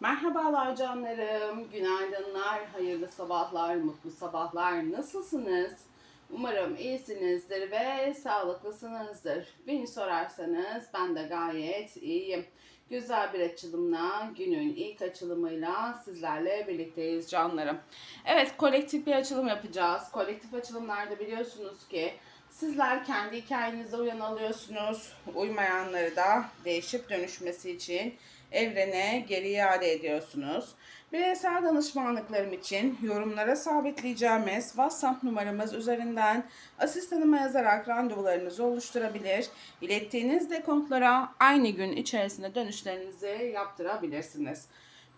Merhabalar canlarım, günaydınlar, hayırlı sabahlar, mutlu sabahlar. Nasılsınız? Umarım iyisinizdir ve sağlıklısınızdır. Beni sorarsanız ben de gayet iyiyim. Güzel bir açılımla, günün ilk açılımıyla sizlerle birlikteyiz canlarım. Evet, kolektif bir açılım yapacağız. Kolektif açılımlarda biliyorsunuz ki Sizler kendi hikayenize uyan alıyorsunuz. Uymayanları da değişip dönüşmesi için evrene geri iade ediyorsunuz. Bireysel danışmanlıklarım için yorumlara sabitleyeceğimiz WhatsApp numaramız üzerinden asistanıma yazarak randevularınızı oluşturabilir. İlettiğiniz dekontlara aynı gün içerisinde dönüşlerinizi yaptırabilirsiniz.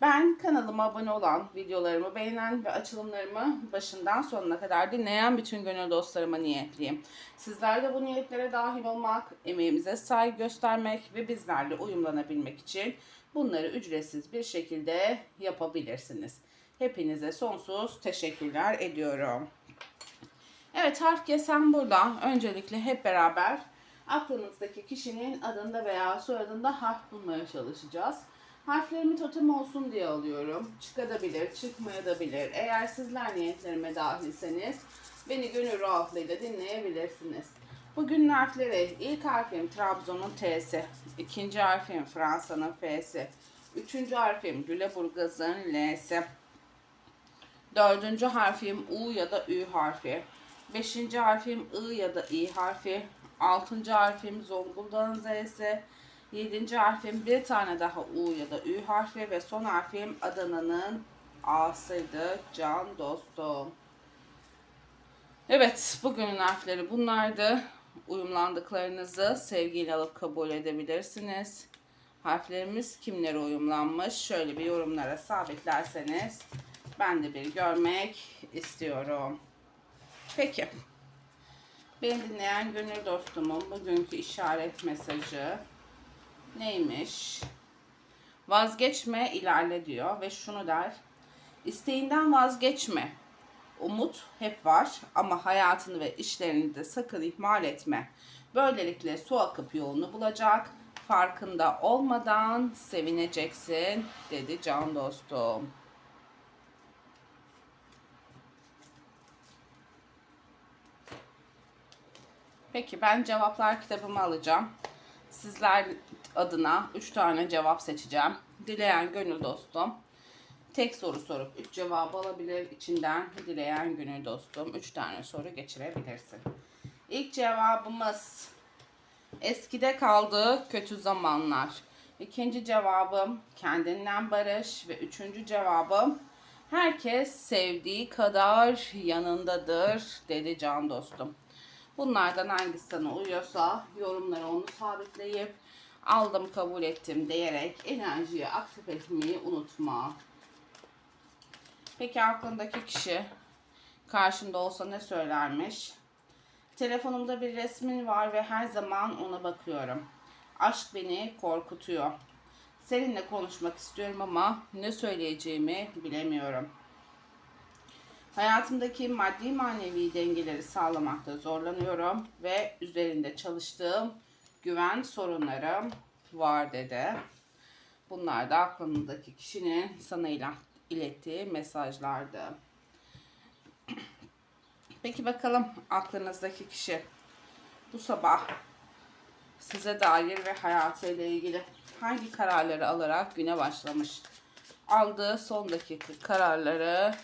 Ben kanalıma abone olan, videolarımı beğenen ve açılımlarımı başından sonuna kadar dinleyen bütün gönül dostlarıma niyetliyim. Sizler de bu niyetlere dahil olmak, emeğimize saygı göstermek ve bizlerle uyumlanabilmek için bunları ücretsiz bir şekilde yapabilirsiniz. Hepinize sonsuz teşekkürler ediyorum. Evet harf kesen burada. Öncelikle hep beraber aklınızdaki kişinin adında veya soyadında harf bulmaya çalışacağız. Harflerimi totem olsun diye alıyorum. Çıkabilir, çıkmayabilir. Eğer sizler niyetlerime dahilseniz beni gönül rahatlığıyla dinleyebilirsiniz. Bugünün harfleri ilk harfim Trabzon'un T'si, ikinci harfim Fransa'nın F'si, üçüncü harfim Lüleburgaz'ın L'si, dördüncü harfim U ya da Ü harfi, beşinci harfim I ya da İ harfi, altıncı harfim Zonguldak'ın Z'si, Yedinci harfim bir tane daha U ya da Ü harfi ve son harfim Adana'nın A'sıydı can dostum. Evet bugünün harfleri bunlardı. Uyumlandıklarınızı sevgiyle alıp kabul edebilirsiniz. Harflerimiz kimlere uyumlanmış? Şöyle bir yorumlara sabitlerseniz ben de bir görmek istiyorum. Peki. Beni dinleyen gönül dostumun bugünkü işaret mesajı neymiş? Vazgeçme, ilerle diyor ve şunu der. İsteğinden vazgeçme. Umut hep var ama hayatını ve işlerini de sakın ihmal etme. Böylelikle su akıp yolunu bulacak. Farkında olmadan sevineceksin dedi can dostum. Peki ben cevaplar kitabımı alacağım. Sizler adına 3 tane cevap seçeceğim. Dileyen gönül dostum tek soru sorup 3 cevabı alabilir. İçinden dileyen gönül dostum 3 tane soru geçirebilirsin. İlk cevabımız eskide kaldığı kötü zamanlar. İkinci cevabım kendinden barış ve üçüncü cevabım herkes sevdiği kadar yanındadır dedi can dostum. Bunlardan hangisi sana uyuyorsa yorumlara onu sabitleyip aldım kabul ettim diyerek enerjiyi aktif etmeyi unutma. Peki aklındaki kişi karşında olsa ne söylermiş? Telefonumda bir resmin var ve her zaman ona bakıyorum. Aşk beni korkutuyor. Seninle konuşmak istiyorum ama ne söyleyeceğimi bilemiyorum. Hayatımdaki maddi manevi dengeleri sağlamakta zorlanıyorum ve üzerinde çalıştığım güven sorunlarım var dedi. Bunlar da aklındaki kişinin sana ilettiği mesajlardı. Peki bakalım aklınızdaki kişi bu sabah size dair ve hayatıyla ilgili hangi kararları alarak güne başlamış? Aldığı son dakika kararları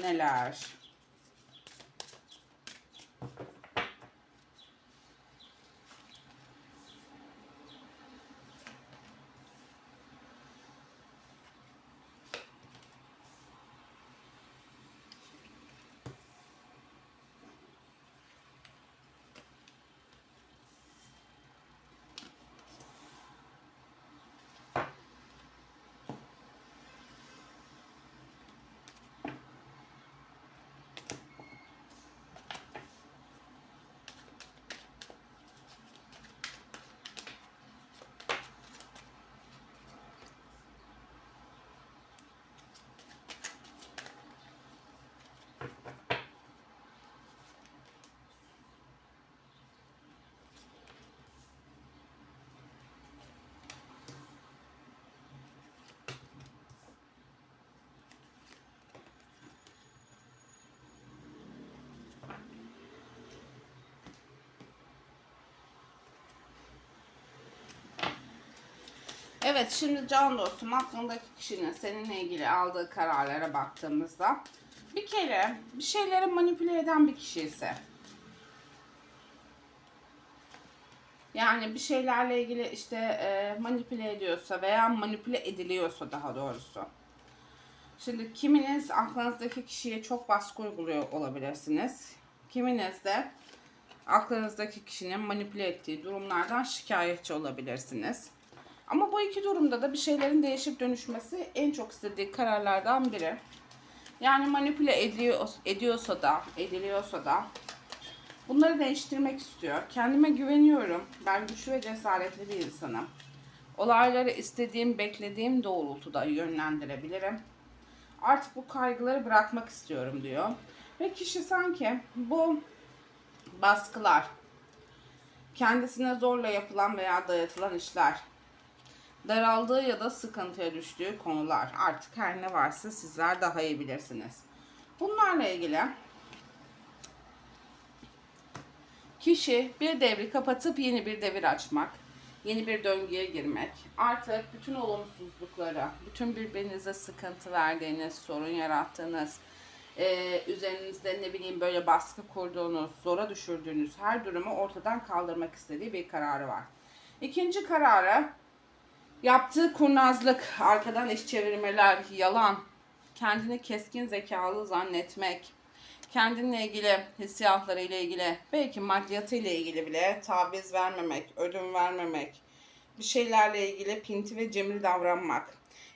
neler? Evet şimdi can dostum aklındaki kişinin seninle ilgili aldığı kararlara baktığımızda bir kere bir şeyleri manipüle eden bir kişi ise yani bir şeylerle ilgili işte e, manipüle ediyorsa veya manipüle ediliyorsa daha doğrusu. Şimdi kiminiz aklınızdaki kişiye çok baskı uyguluyor olabilirsiniz. Kiminiz de aklınızdaki kişinin manipüle ettiği durumlardan şikayetçi olabilirsiniz. Ama bu iki durumda da bir şeylerin değişip dönüşmesi en çok istediği kararlardan biri. Yani manipüle ediyor, ediyorsa da, ediliyorsa da bunları değiştirmek istiyor. Kendime güveniyorum. Ben güçlü ve cesaretli bir insanım. Olayları istediğim, beklediğim doğrultuda yönlendirebilirim. Artık bu kaygıları bırakmak istiyorum diyor. Ve kişi sanki bu baskılar, kendisine zorla yapılan veya dayatılan işler, daraldığı ya da sıkıntıya düştüğü konular artık her ne varsa sizler daha iyi bilirsiniz. Bunlarla ilgili kişi bir devri kapatıp yeni bir devir açmak, yeni bir döngüye girmek, artık bütün olumsuzluklara, bütün birbirinize sıkıntı verdiğiniz, sorun yarattığınız, e, üzerinizde ne bileyim böyle baskı kurduğunuz, zora düşürdüğünüz her durumu ortadan kaldırmak istediği bir kararı var. İkinci kararı yaptığı kurnazlık, arkadan iş çevirmeler, yalan, kendini keskin zekalı zannetmek, kendinle ilgili hissiyatları ile ilgili, belki maddiyatı ile ilgili bile taviz vermemek, ödün vermemek, bir şeylerle ilgili pinti ve cimri davranmak.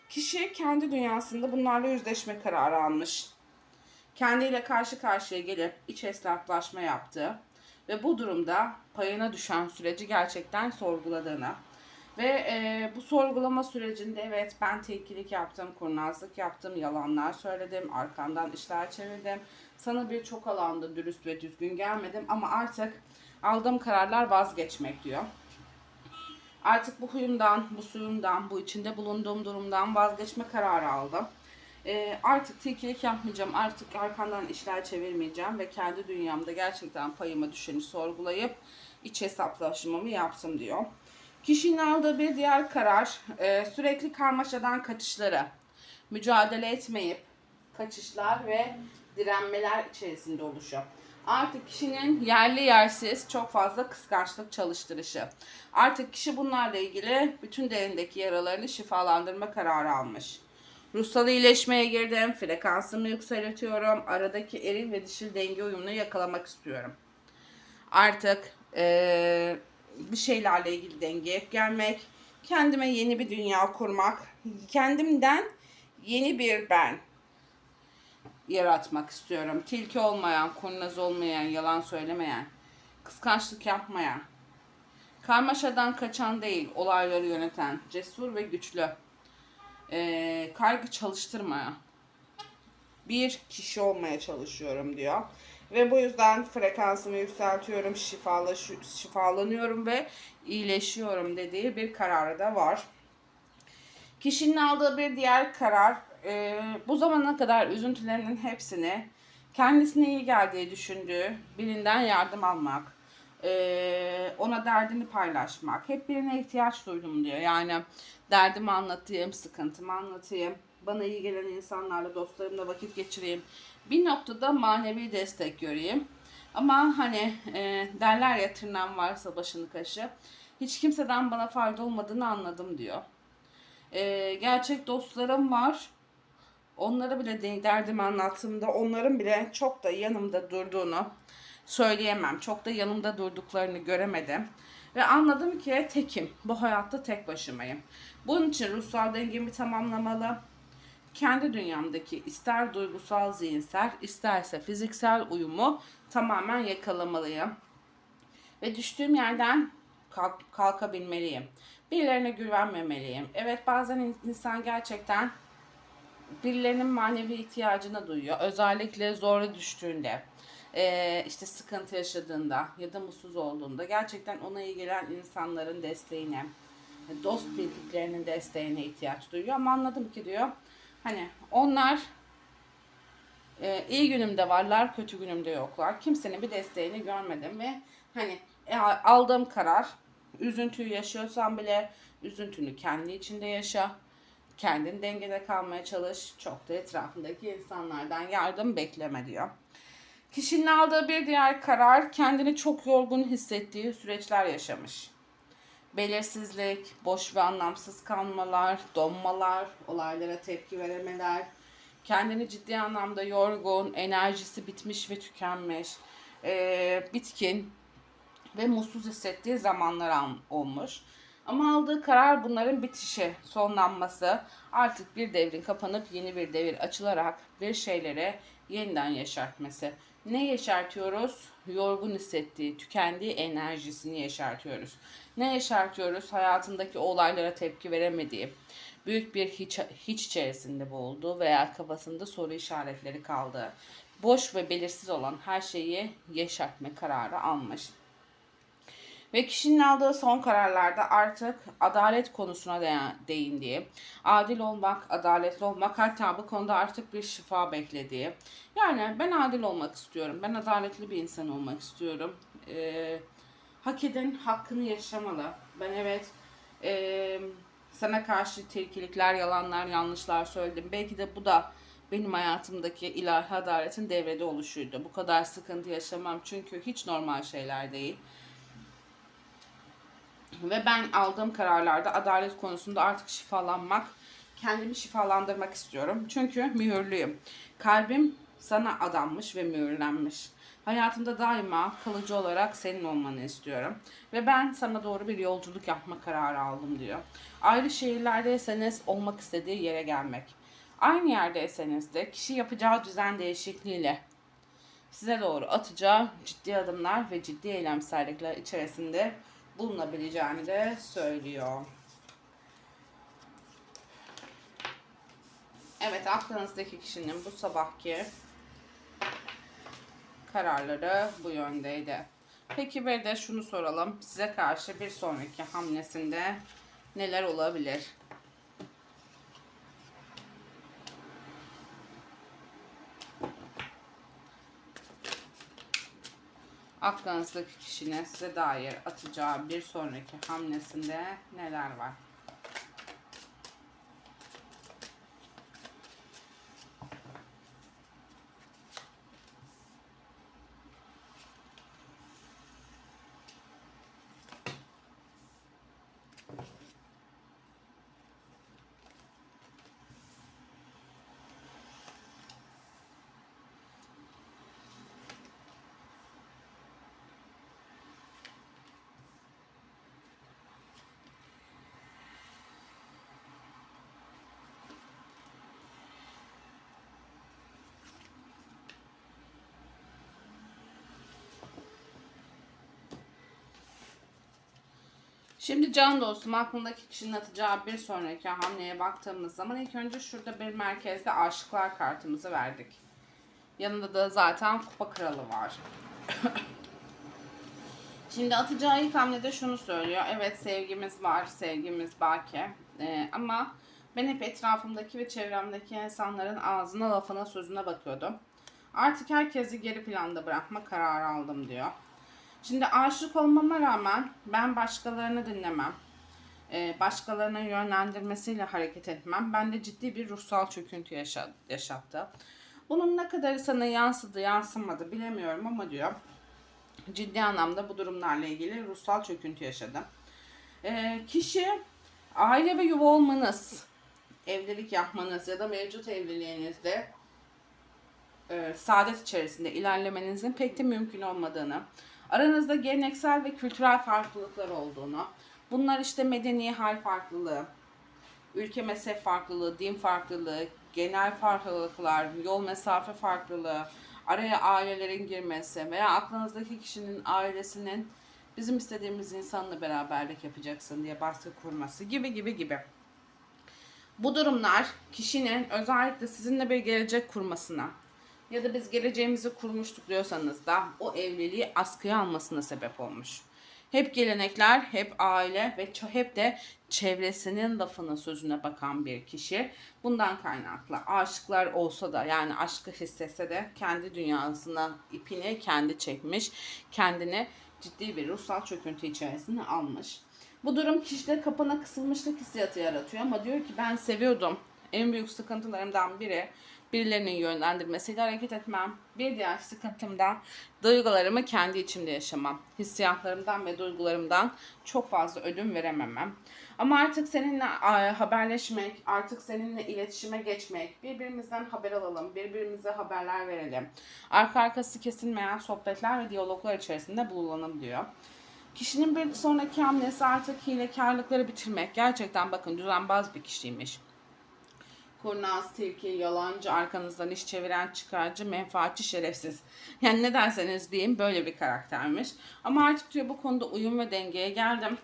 Kişi kendi dünyasında bunlarla yüzleşme kararı almış. Kendiyle karşı karşıya gelip iç hesaplaşma yaptı ve bu durumda payına düşen süreci gerçekten sorguladığını ve e, bu sorgulama sürecinde evet ben tilkilik yaptım, kurnazlık yaptım, yalanlar söyledim, arkandan işler çevirdim. Sana birçok alanda dürüst ve düzgün gelmedim ama artık aldığım kararlar vazgeçmek diyor. Artık bu huyumdan, bu suyumdan, bu içinde bulunduğum durumdan vazgeçme kararı aldım. E, artık tilkilik yapmayacağım, artık arkandan işler çevirmeyeceğim ve kendi dünyamda gerçekten payıma düşeni sorgulayıp iç hesaplaşmamı yaptım diyor. Kişinin aldığı bir diğer karar e, sürekli karmaşadan kaçışları. Mücadele etmeyip kaçışlar ve direnmeler içerisinde oluşuyor. Artık kişinin yerli yersiz çok fazla kıskançlık çalıştırışı. Artık kişi bunlarla ilgili bütün derindeki yaralarını şifalandırma kararı almış. Ruhsal iyileşmeye girdim, frekansımı yükseltiyorum, aradaki eril ve dişil denge uyumunu yakalamak istiyorum. Artık eee bir şeylerle ilgili dengeye gelmek, kendime yeni bir dünya kurmak, kendimden yeni bir ben yaratmak istiyorum. Tilki olmayan, kurnaz olmayan, yalan söylemeyen, kıskançlık yapmayan, karmaşadan kaçan değil, olayları yöneten, cesur ve güçlü, ee, kaygı çalıştırmayan bir kişi olmaya çalışıyorum diyor. Ve bu yüzden frekansımı yükseltiyorum, şifalaş, şifalanıyorum ve iyileşiyorum dediği bir kararı da var. Kişinin aldığı bir diğer karar e, bu zamana kadar üzüntülerinin hepsini kendisine iyi geldiği düşündüğü birinden yardım almak, e, ona derdini paylaşmak, hep birine ihtiyaç duydum diyor. Yani derdimi anlatayım, sıkıntımı anlatayım, bana iyi gelen insanlarla, dostlarımla vakit geçireyim. Bir noktada manevi destek göreyim. Ama hani e, derler ya tırnağım varsa başını kaşı. Hiç kimseden bana fayda olmadığını anladım diyor. E, gerçek dostlarım var. Onlara bile de, derdimi anlattığımda onların bile çok da yanımda durduğunu söyleyemem. Çok da yanımda durduklarını göremedim. Ve anladım ki tekim. Bu hayatta tek başımayım. Bunun için ruhsal dengemi tamamlamalı kendi dünyamdaki ister duygusal, zihinsel, isterse fiziksel uyumu tamamen yakalamalıyım. Ve düştüğüm yerden kalk, kalkabilmeliyim. Birilerine güvenmemeliyim. Evet bazen insan gerçekten birilerinin manevi ihtiyacını duyuyor. Özellikle zora düştüğünde, işte sıkıntı yaşadığında ya da mutsuz olduğunda gerçekten ona iyi gelen insanların desteğine, dost bildiklerinin desteğine ihtiyaç duyuyor. Ama anladım ki diyor Hani onlar e, iyi günümde varlar, kötü günümde yoklar. Kimsenin bir desteğini görmedim ve hani e, aldığım karar Üzüntüyü yaşıyorsan bile üzüntünü kendi içinde yaşa. Kendin dengede kalmaya çalış. Çok da etrafındaki insanlardan yardım bekleme diyor. Kişinin aldığı bir diğer karar kendini çok yorgun hissettiği süreçler yaşamış. Belirsizlik, boş ve anlamsız kalmalar, donmalar, olaylara tepki veremeler, kendini ciddi anlamda yorgun, enerjisi bitmiş ve tükenmiş, eee, bitkin ve mutsuz hissettiği zamanlar olmuş. Ama aldığı karar bunların bitişi, sonlanması, artık bir devrin kapanıp yeni bir devir açılarak bir şeylere yeniden yaşartması. Ne yaşartıyoruz? Yorgun hissettiği, tükendiği enerjisini yaşartıyoruz. Ne yaşartıyoruz? Hayatındaki olaylara tepki veremediği, büyük bir hiç, hiç içerisinde boğulduğu veya kafasında soru işaretleri kaldığı, boş ve belirsiz olan her şeyi yaşartma kararı almış. Ve kişinin aldığı son kararlarda artık adalet konusuna değ- değindiği, adil olmak, adaletli olmak hatta bu konuda artık bir şifa beklediği. Yani ben adil olmak istiyorum, ben adaletli bir insan olmak istiyorum. Ee, hak eden hakkını yaşamalı. Ben evet ee, sana karşı tilkilikler, yalanlar, yanlışlar söyledim. Belki de bu da benim hayatımdaki ilahi adaletin devrede oluşuydu. Bu kadar sıkıntı yaşamam çünkü hiç normal şeyler değil. Ve ben aldığım kararlarda adalet konusunda artık şifalanmak, kendimi şifalandırmak istiyorum. Çünkü mühürlüyüm. Kalbim sana adanmış ve mühürlenmiş. Hayatımda daima kalıcı olarak senin olmanı istiyorum. Ve ben sana doğru bir yolculuk yapma kararı aldım diyor. Ayrı şehirlerdeyseniz olmak istediği yere gelmek. Aynı yerdeyseniz de kişi yapacağı düzen değişikliğiyle size doğru atacağı ciddi adımlar ve ciddi eylemsellikler içerisinde bulunabileceğini de söylüyor. Evet aklınızdaki kişinin bu sabahki kararları bu yöndeydi. Peki bir de şunu soralım. Size karşı bir sonraki hamlesinde neler olabilir? Aklınızdaki kişinin size dair atacağı bir sonraki hamlesinde neler var? Şimdi can dostum aklındaki kişinin atacağı bir sonraki hamleye baktığımız zaman ilk önce şurada bir merkezde aşıklar kartımızı verdik. Yanında da zaten kupa kralı var. Şimdi atacağı ilk hamlede şunu söylüyor. Evet sevgimiz var, sevgimiz baki. Ee, ama ben hep etrafımdaki ve çevremdeki insanların ağzına, lafına, sözüne bakıyordum. Artık herkesi geri planda bırakma kararı aldım diyor. Şimdi aşık olmama rağmen ben başkalarını dinlemem. Ee, başkalarının yönlendirmesiyle hareket etmem. Bende ciddi bir ruhsal çöküntü yaşa- yaşattı. Bunun ne kadarı sana yansıdı, yansımadı bilemiyorum ama diyor. Ciddi anlamda bu durumlarla ilgili ruhsal çöküntü yaşadım. Ee, kişi aile ve yuva olmanız, evlilik yapmanız ya da mevcut evliliğinizde e, saadet içerisinde ilerlemenizin pek de mümkün olmadığını, aranızda geleneksel ve kültürel farklılıklar olduğunu, bunlar işte medeni hal farklılığı, ülke mezhep farklılığı, din farklılığı, genel farklılıklar, yol mesafe farklılığı, araya ailelerin girmesi veya aklınızdaki kişinin ailesinin bizim istediğimiz insanla beraberlik yapacaksın diye baskı kurması gibi gibi gibi. Bu durumlar kişinin özellikle sizinle bir gelecek kurmasına ya da biz geleceğimizi kurmuştuk diyorsanız da o evliliği askıya almasına sebep olmuş. Hep gelenekler, hep aile ve hep de çevresinin lafına sözüne bakan bir kişi. Bundan kaynaklı aşıklar olsa da yani aşkı hissetse de kendi dünyasına ipini kendi çekmiş, kendini ciddi bir ruhsal çöküntü içerisine almış. Bu durum kişide kapana kısılmışlık hissiyatı yaratıyor ama diyor ki ben seviyordum. En büyük sıkıntılarımdan biri birilerinin yönlendirmesiyle hareket etmem. Bir diğer sıkıntım da duygularımı kendi içimde yaşamam. Hissiyatlarımdan ve duygularımdan çok fazla ödün verememem. Ama artık seninle haberleşmek, artık seninle iletişime geçmek, birbirimizden haber alalım, birbirimize haberler verelim. Arka arkası kesilmeyen sohbetler ve diyaloglar içerisinde bulunalım diyor. Kişinin bir sonraki hamlesi artık hilekarlıkları bitirmek. Gerçekten bakın düzenbaz bir kişiymiş. Kurnaz, tilki, yalancı, arkanızdan iş çeviren, çıkarcı, menfaatçi, şerefsiz. Yani ne derseniz diyeyim böyle bir karaktermiş. Ama artık diyor bu konuda uyum ve dengeye geldim.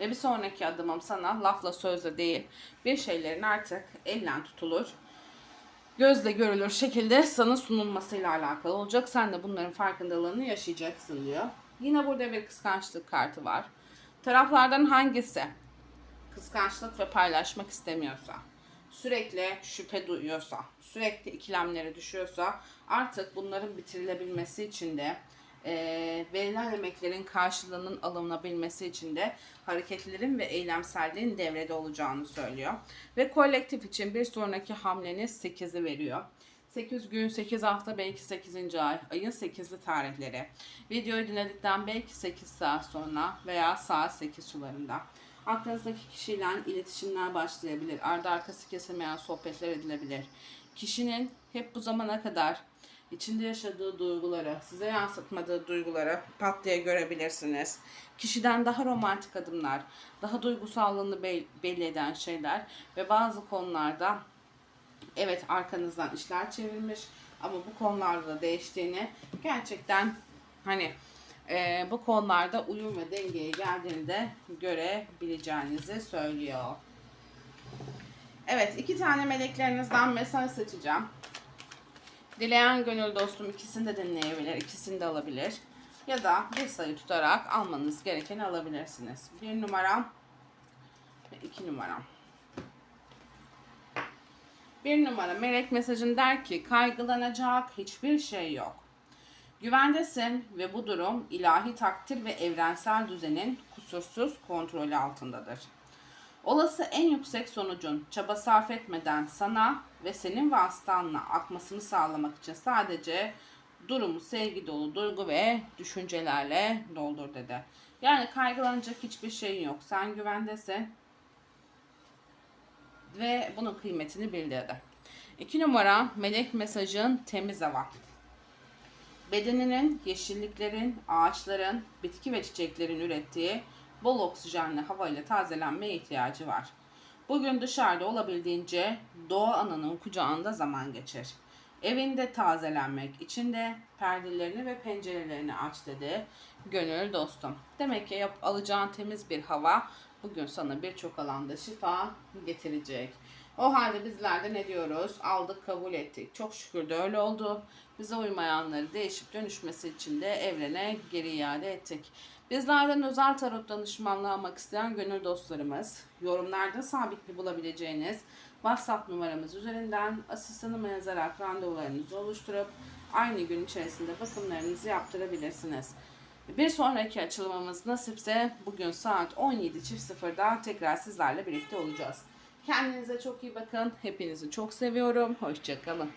Ve bir sonraki adımım sana lafla sözle değil bir şeylerin artık elden tutulur. Gözle görülür şekilde sana sunulmasıyla alakalı olacak. Sen de bunların farkındalığını yaşayacaksın diyor. Yine burada bir kıskançlık kartı var. Taraflardan hangisi kıskançlık ve paylaşmak istemiyorsa, sürekli şüphe duyuyorsa, sürekli ikilemlere düşüyorsa artık bunların bitirilebilmesi için de eee, verilen emeklerin karşılığının alınabilmesi için de hareketlerin ve eylemselliğin devrede olacağını söylüyor. Ve kolektif için bir sonraki hamleniz 8'i veriyor. 8 gün, 8 hafta, belki 8. ay, ayın 8'li tarihleri. Videoyu dinledikten belki 8 saat sonra veya saat 8 sularında. Aklınızdaki kişiyle iletişimler başlayabilir. Ardı arkası kesilmeyen sohbetler edilebilir. Kişinin hep bu zamana kadar içinde yaşadığı duyguları, size yansıtmadığı duyguları pat diye görebilirsiniz. Kişiden daha romantik adımlar, daha duygusallığını bel- belli eden şeyler ve bazı konularda evet arkanızdan işler çevirmiş ama bu konularda da değiştiğini gerçekten hani e, bu konularda uyum ve dengeye geldiğini de görebileceğinizi söylüyor. Evet iki tane meleklerinizden mesaj seçeceğim. Dileyen gönül dostum ikisini de dinleyebilir, ikisini de alabilir. Ya da bir sayı tutarak almanız gerekeni alabilirsiniz. Bir numaram ve iki numaram. Bir numara melek mesajın der ki kaygılanacak hiçbir şey yok. Güvendesin ve bu durum ilahi takdir ve evrensel düzenin kusursuz kontrolü altındadır. Olası en yüksek sonucun çaba sarf etmeden sana ve senin vasıtanla akmasını sağlamak için sadece durumu sevgi dolu duygu ve düşüncelerle doldur dedi. Yani kaygılanacak hiçbir şeyin yok. Sen güvendesin ve bunun kıymetini bil dedi. İki numara melek mesajın temiz hava. Bedeninin, yeşilliklerin, ağaçların, bitki ve çiçeklerin ürettiği bol oksijenli havayla tazelenmeye ihtiyacı var. Bugün dışarıda olabildiğince doğa ananın kucağında zaman geçir. Evinde tazelenmek için de perdelerini ve pencerelerini aç dedi. Gönül dostum. Demek ki yap, alacağın temiz bir hava bugün sana birçok alanda şifa getirecek. O halde bizler de ne diyoruz? Aldık, kabul ettik. Çok şükür de öyle oldu. Bize uymayanları değişip dönüşmesi için de evrene geri iade ettik. Bizlerden özel tarot danışmanlığı almak isteyen gönül dostlarımız, yorumlarda sabitli bulabileceğiniz WhatsApp numaramız üzerinden asistanımı yazarak randevularınızı oluşturup aynı gün içerisinde bakımlarınızı yaptırabilirsiniz. Bir sonraki açılımımız nasipse bugün saat 17.00'da tekrar sizlerle birlikte olacağız. Kendinize çok iyi bakın. Hepinizi çok seviyorum. Hoşçakalın.